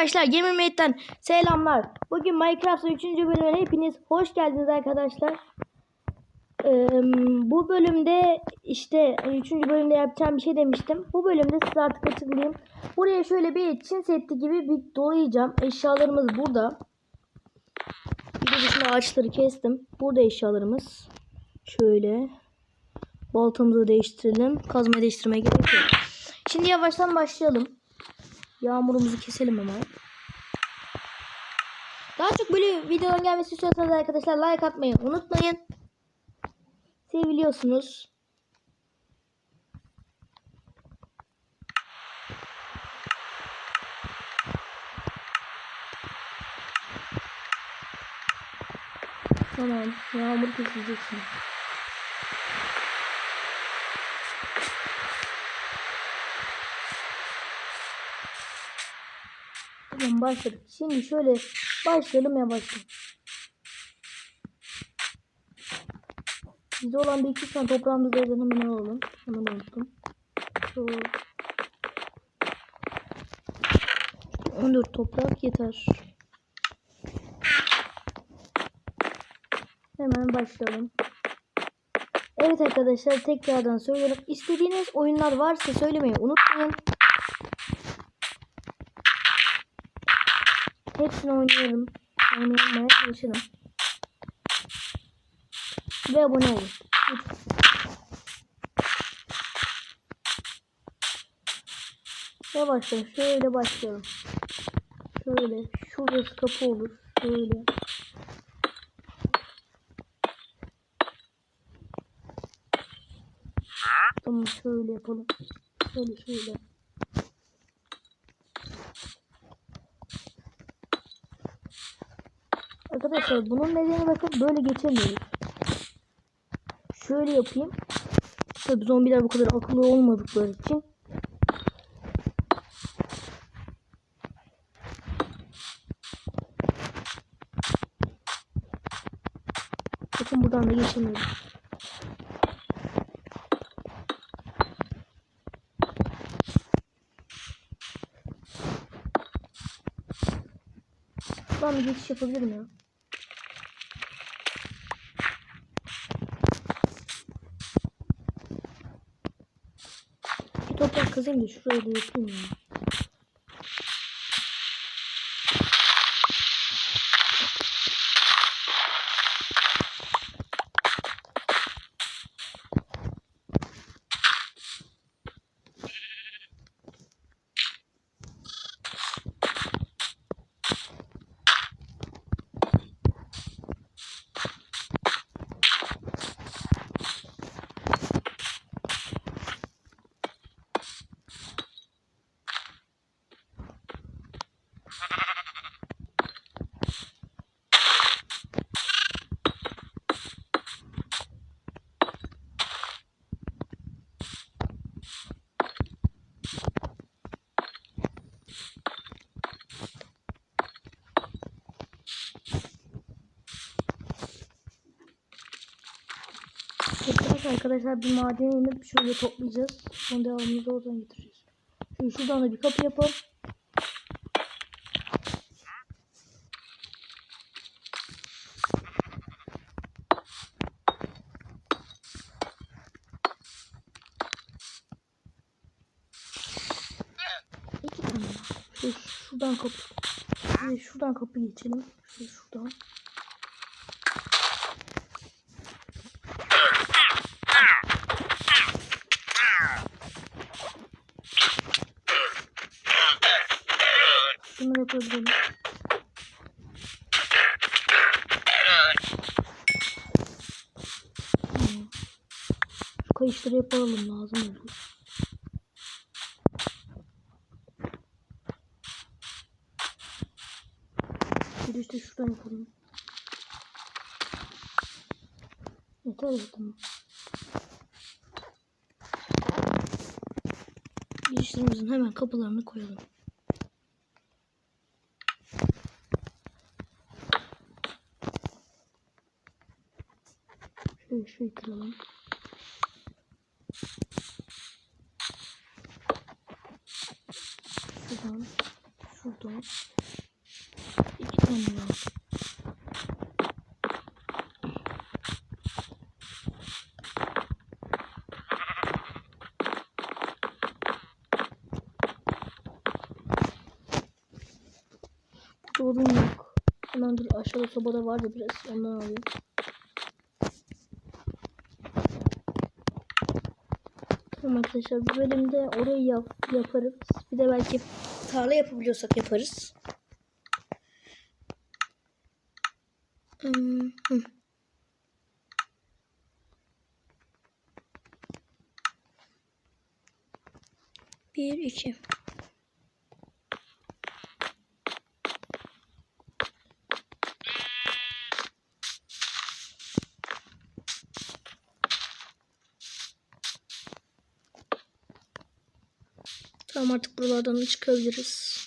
arkadaşlar Gamer Mate'den selamlar. Bugün Minecraft'ın 3. bölümüne hepiniz hoş geldiniz arkadaşlar. Ee, bu bölümde işte 3. bölümde yapacağım bir şey demiştim. Bu bölümde size artık açıklayayım. Buraya şöyle bir Çin seti gibi bir dolayacağım. Eşyalarımız burada. Bir de bütün ağaçları kestim. Burada eşyalarımız. Şöyle. Baltamızı değiştirelim. Kazma değiştirmeye gerek yok. Şimdi yavaştan başlayalım. Yağmurumuzu keselim hemen. Daha çok böyle videoların gelmesi istiyorsanız arkadaşlar like atmayı unutmayın. Seviliyorsunuz. Tamam. Yağmur kesilecek Tamam başladık. Şimdi şöyle başlayalım yavaştan. Bizde olan bir iki tane toprağımızı da hemen alalım. Hemen unuttum. Şu 14 toprak yeter. Hemen başlayalım. Evet arkadaşlar tekrardan söylüyorum. İstediğiniz oyunlar varsa söylemeyi unutmayın. Hepsini oynayalım. Oynamaya çalışalım. Ve abone olun. Lütfen. Yavaştan şöyle başlayalım. Şöyle. Şurası kapı olur. Şöyle. Tamam şöyle yapalım. Şöyle şöyle. Arkadaşlar bunun nedeni bakın böyle geçemiyoruz. Şöyle yapayım. Tabi zombiler bu kadar akıllı olmadıkları için. Bakın buradan da geçemiyoruz. Bir geçiş yapabilirim ya. Bir toprak kazayım da şuraya da yapayım ya. Tekrar arkadaşlar bir madene inip şöyle toplayacağız. Sonra devamını da oradan getireceğiz. Şöyle şuradan da bir kapı yapalım. İki tane. Şöyle şuradan kapı. Şöyle şuradan kapı geçelim. Şöyle şuradan. Bunu yapabilirim. Hmm. Şu kayışları yapalım lazım olur. Bir işte şuradan yapalım. Yeter tamam. Girişlerimizin hemen kapılarını koyalım. Şöyle şöyle kıralım. Şuradan. Şuradan. Allah. Burada odun yok. Hemen dur aşağıda sobada vardı biraz ondan alayım. Tamam arkadaşlar bu bölümde orayı yap yaparız. Bir de belki tarla yapabiliyorsak yaparız. Hmm. Bir, iki. Tamam artık buralardan da çıkabiliriz.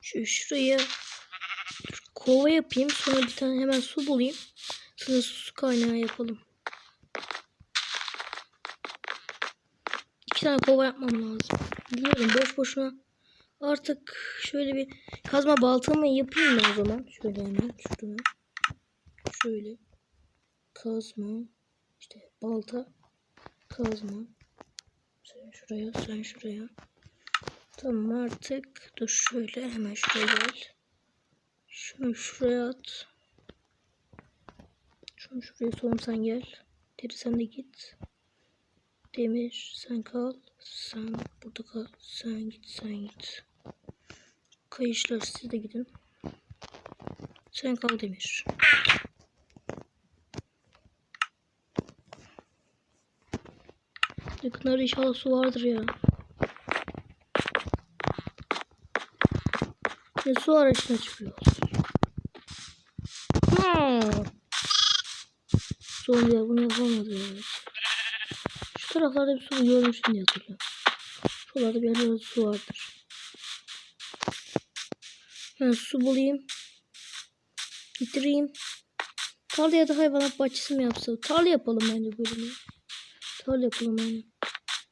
Şu şuraya kova yapayım. Sonra bir tane hemen su bulayım. Sonra su kaynağı yapalım. İki tane kova yapmam lazım. Biliyorum boş boşuna. Artık şöyle bir kazma baltamı yapayım mı o zaman? Şöyle hemen şuraya. Şöyle. Kazma. işte balta. Kazma. Sen şuraya, sen şuraya. Tamam artık. Dur şöyle hemen şuraya gel. Şunu şuraya at. Şunu şuraya soğum sen gel. Deri sen de git. Demir sen kal. Sen burada kal. Sen git sen git. Kayışlar siz de gidin. Sen kal Demir. Yakınlarda inşallah su vardır ya. Ve su aracına çıkıyoruz. Hmm. Son ya bunu yapamadı ya. Şu taraflarda bir su görmüştüm diye hatırlıyorum. Şuralarda bir yerlerde su vardır. Ben su bulayım. Bitireyim. Tarla ya da hayvanat bahçesi mi yapsa? Tarla yapalım bence bölümü. Tarla yapalım yani.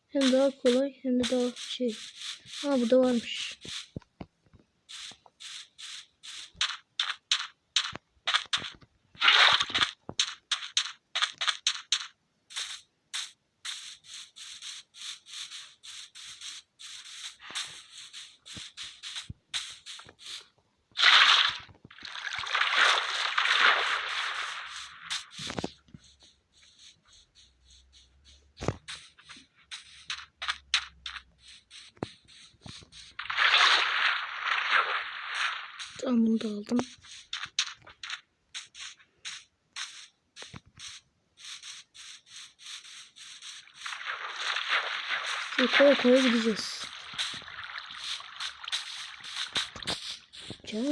Hem daha kolay hem de daha şey. Ha burada varmış. Tamam bunu da aldım. Koya koya gideceğiz. Can.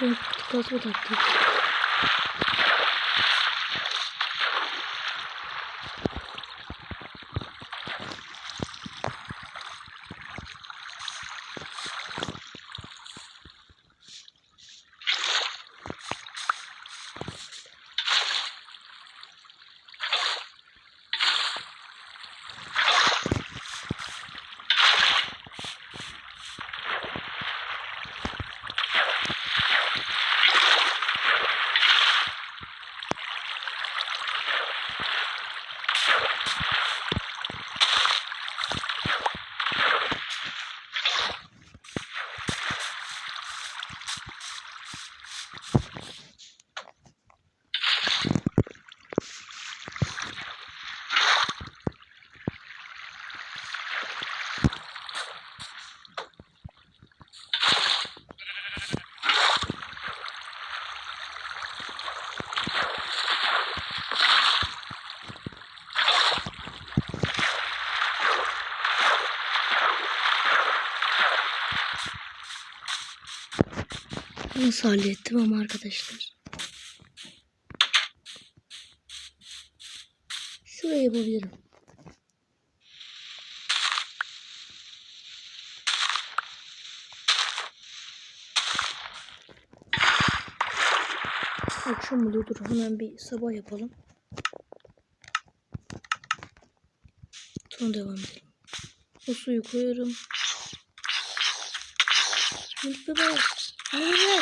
Yok, kazma Nasıl hallettim ama arkadaşlar. Şuraya yapabilirim. Akşam oluyor dur hemen bir sabah yapalım. Sonra devam edelim. O suyu koyuyorum. Minik bebe. Bebe.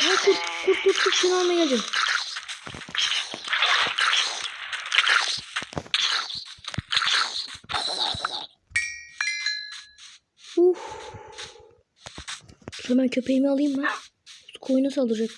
Aa, kurt, kurt, kurt, kurt. Seni almaya geleceğim. Uf. Dur hemen köpeğimi alayım ben. Koyuna saldıracak.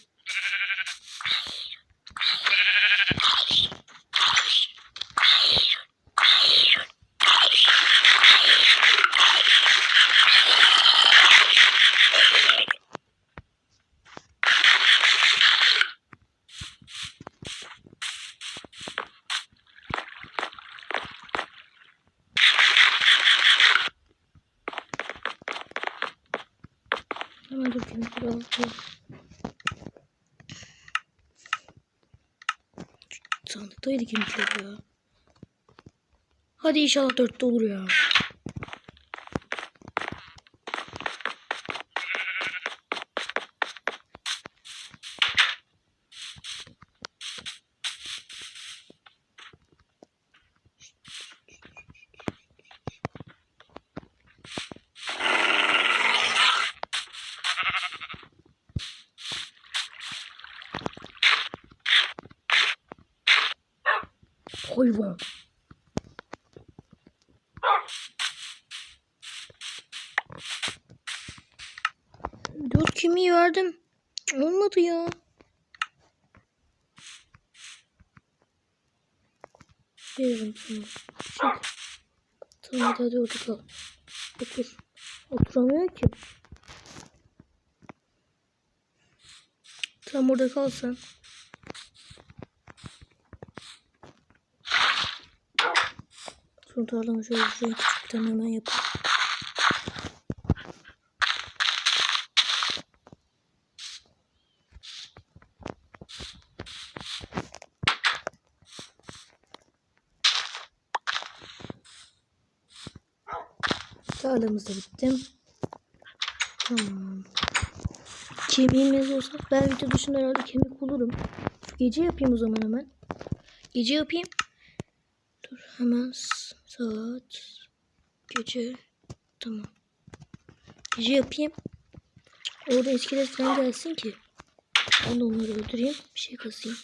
Hemen dur kemikleri alayım. Sandıktaydı kemikler ya. Hadi inşallah dörtte olur ya. Hayvan. Dört kemiği verdim. Olmadı ya. Veririm sana. Çık. Tamam hadi, orada kal. Otur. Oturamıyor ki. Tamam orada kal sen. Son tarlama şöyle şuraya küçük bir tane hemen yapayım. Tarlamız da bitti. Tamam. Kemiğimiz olsa ben video dışında herhalde kemik bulurum. Gece yapayım o zaman hemen. Gece yapayım. Dur hemen saat gece tamam. Gece yapayım. Orada iskelet falan gelsin ki. Ben de onları öldüreyim. Bir şey kasayım.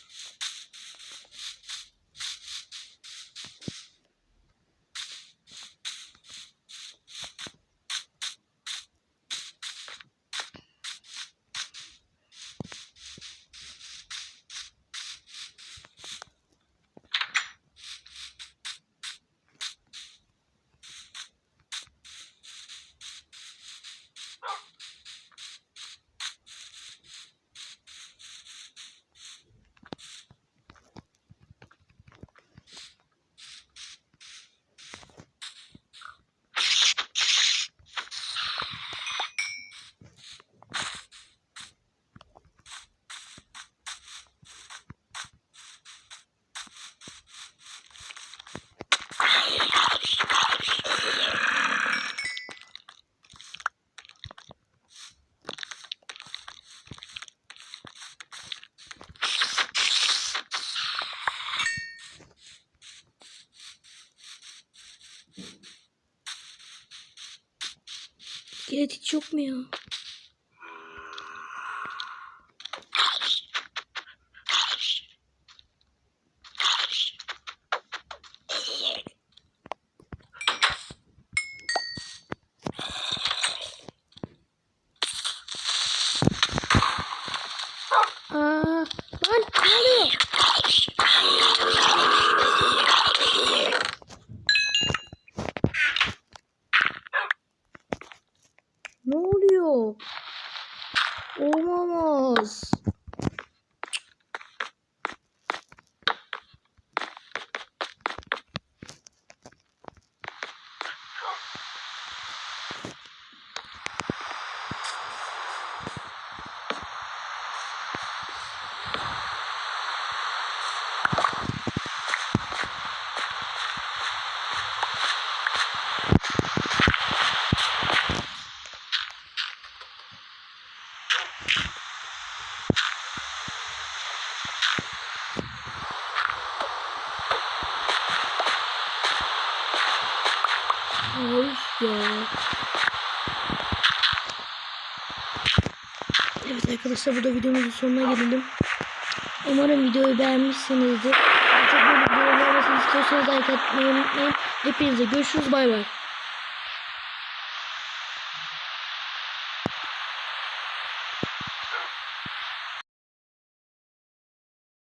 Yok mu ya? Of ya. Evet arkadaşlar burada videomuzun sonuna gelelim. Umarım videoyu beğenmişsinizdir. Çok böyle videolar gelmesini istiyorsanız like atmayı unutmayın. Hepinize görüşürüz bay bay.